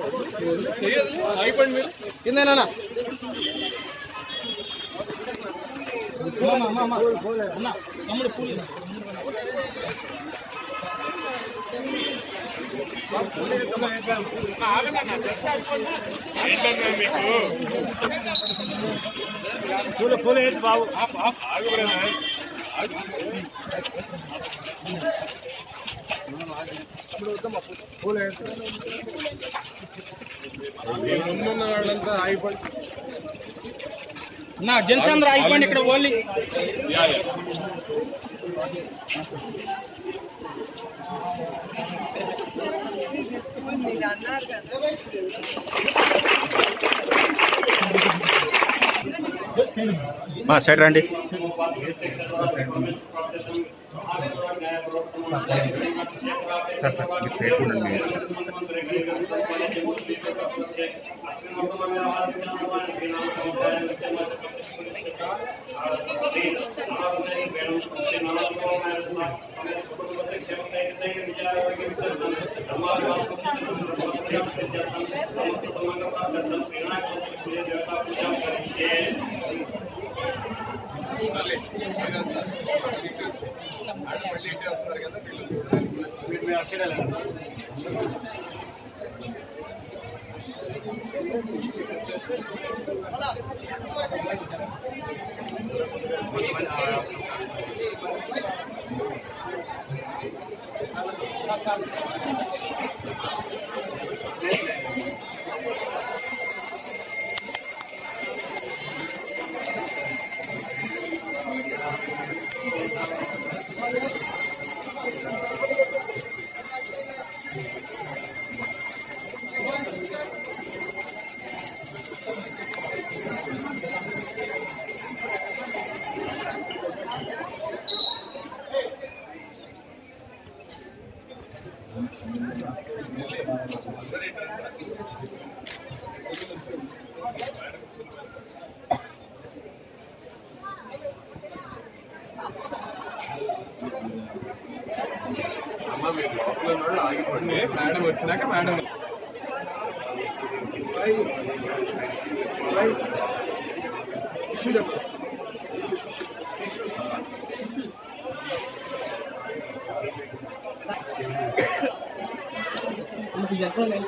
కింద చెయ్యదు ఆగిపోండి కిందేనా పూల పూల బాబు మీ ముందున్న వాళ్ళంతా ఆగిపోండి నా జెంట్స్ ఆగిపోండి ఇక్కడ ఓన్లీ. అన్నారు కదా మా సైడ్ రండి. సార్ సార్ మీ సైడ్ ఉండండి కదా సార్ లేట్ వస్తారు కదా మీరు మీరు అక్కడే అలా అమ్మ మీరు లోపల ఆగిపోండి. మేడం వచ్చినాక madam. ya con él.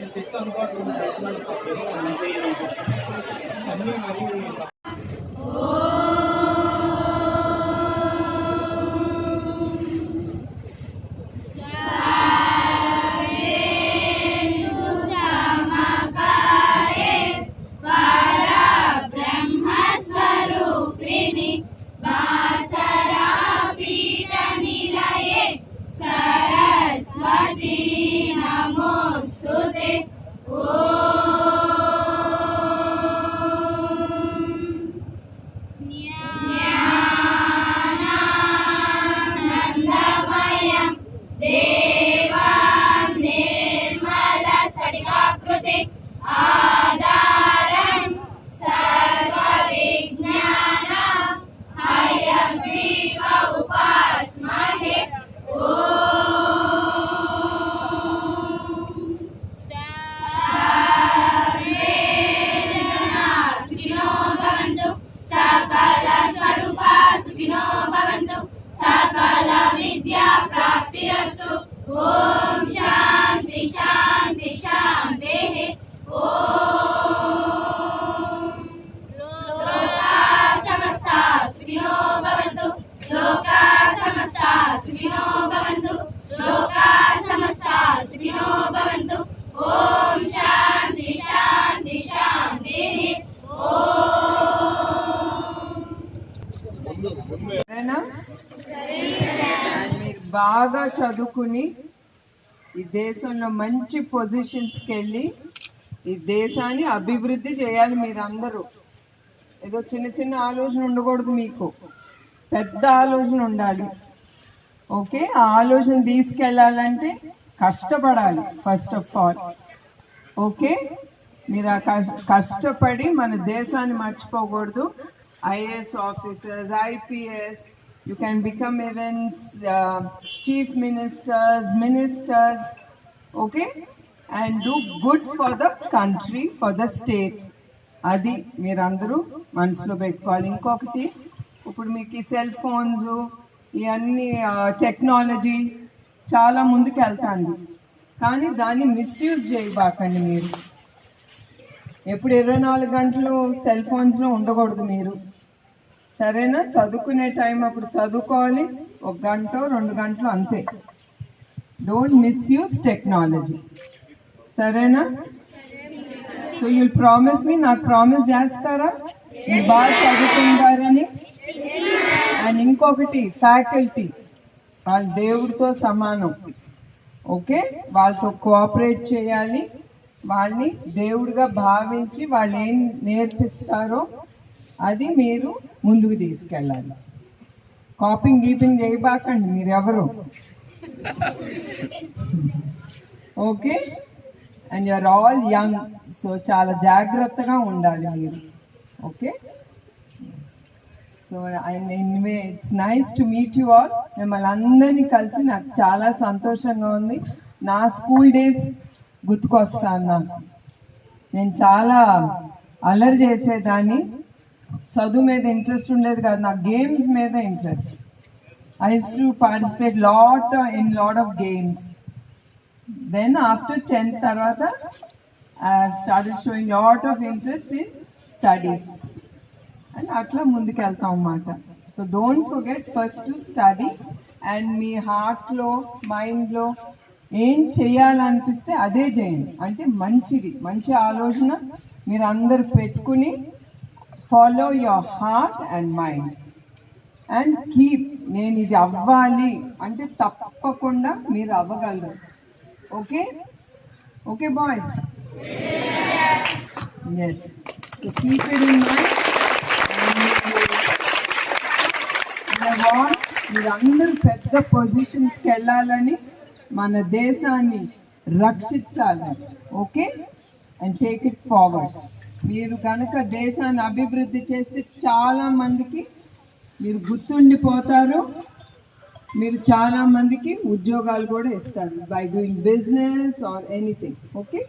Necesitan me ayuda. Whoa. బాగా చదువుకుని ఈ దేశంలో మంచి పొజిషన్స్కి వెళ్ళి ఈ దేశాన్ని అభివృద్ధి చేయాలి మీరందరూ. ఏదో చిన్న చిన్న ఆలోచన ఉండకూడదు మీకు. పెద్ద ఆలోచన ఉండాలి. ఓకే? ఆ ఆలోచన తీసుకెళ్ళాలంటే కష్టపడాలి ఫస్ట్ ఆఫ్ ఆల్ ఓకే? మీరు ఆ కష్టపడి మన దేశాన్ని మర్చిపోకూడదు. IAS officers IPS You can become even uh, chief ministers, ministers, okay? And do good for the country, for the state. అది మీరందరూ మనసులో పెట్టుకోవాలి ఇంకొకటి ఇప్పుడు మీకు ఈ సెల్ ఫోన్స్ ఇవన్నీ టెక్నాలజీ చాలా ముందుకు వెళ్తాను కానీ దాన్ని మిస్యూజ్ చేయబాకండి మీరు ఎప్పుడు ఇరవై నాలుగు గంటలు సెల్ ఫోన్స్లో ఉండకూడదు మీరు సరేనా? చదువుకునే టైం అప్పుడు చదువుకోవాలి. ఒక గంట రెండు గంటలు అంతే. డోంట్ మిస్యూజ్ టెక్నాలజీ సరేనా? సో యూ ప్రామిస్ మీ నాకు ప్రామిస్ చేస్తారా? మీరు బాగా చదువుకుంటారని? అండ్ ఇంకొకటి ఫ్యాకల్టీ వాళ్ళ దేవుడితో సమానం. ఓకే వాళ్ళతో కోఆపరేట్ చేయాలి. వాళ్ళని దేవుడిగా భావించి వాళ్ళు ఏం నేర్పిస్తారో అది మీరు ముందుకు తీసుకెళ్ళాలి. కాపింగ్ గీపింగ్ చేయబాకండి మీరు ఎవరు okay and you're all young so చాలా జాగ్రత్తగా ఉండాలి మీరు. Okay? So anyway it's nice to meet you all మిమ్మల్ని అందరినీ కలిసి నాకు చాలా సంతోషంగా ఉంది. నా స్కూల్ డేస్ గుర్తుకొస్తాను నాకు. నేను చాలా అల్లరి చేసేదాన్ని. చదువు మీద ఇంట్రెస్ట్ ఉండేది కాదు. నాకు గేమ్స్ మీద interest I to participate lot in lot of games then after tenth తర్వాత I started showing lot of interest in studies and అట్లా ముందుకు వెళ్తాం అన్నమాట. So don't forget first to study and మీ హార్ట్లో మైండ్లో ఏం చేయాలనిపిస్తే అదే చేయండి. అంటే మంచిది. మంచి ఆలోచన మీరు అందరు పెట్టుకుని follow your heart and mind and keep నేను ఇది అవ్వాలి అంటే తప్పకుండా మీరు అవ్వగలరు. Okay okay boys yes keep it in mind మీరందరూ పెద్ద పొజిషన్స్కి వెళ్ళాలని మన దేశాన్ని రక్షించాలని okay and take it forward మీరు కనుక దేశాన్ని అభివృద్ధి చేస్తే చాలా మందికి మీరు గుర్తుండిపోతారు. మీరు చాలా మందికి ఉద్యోగాలు కూడా ఇస్తారు by doing business or anything okay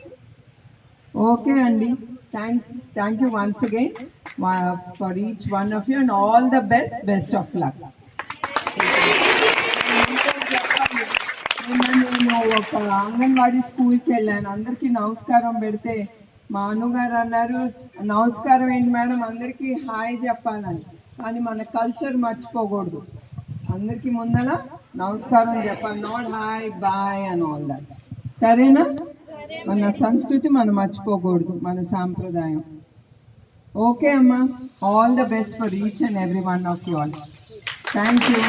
okay అండి thank thank you once again for each one of you and all the best best of luck నేను ఒక అంగన్వాడీ స్కూల్కి వెళ్ళాను. అందరికీ నమస్కారం పెడితే మాను గారు అన్నారు. నమస్కారం ఏంటి మేడం? అందరికీ హాయ్ చెప్పాలని. కానీ మన కల్చర్ మర్చిపోకూడదు. అందరికీ ముందర నమస్కారం చెప్పాలి. నాట్ హాయ్ బాయ్ అని ఆల్ సరేనా? మన సంస్కృతి మనం మర్చిపోకూడదు మన సాంప్రదాయం. ఓకే అమ్మా. All the best for each and every one of you all thank you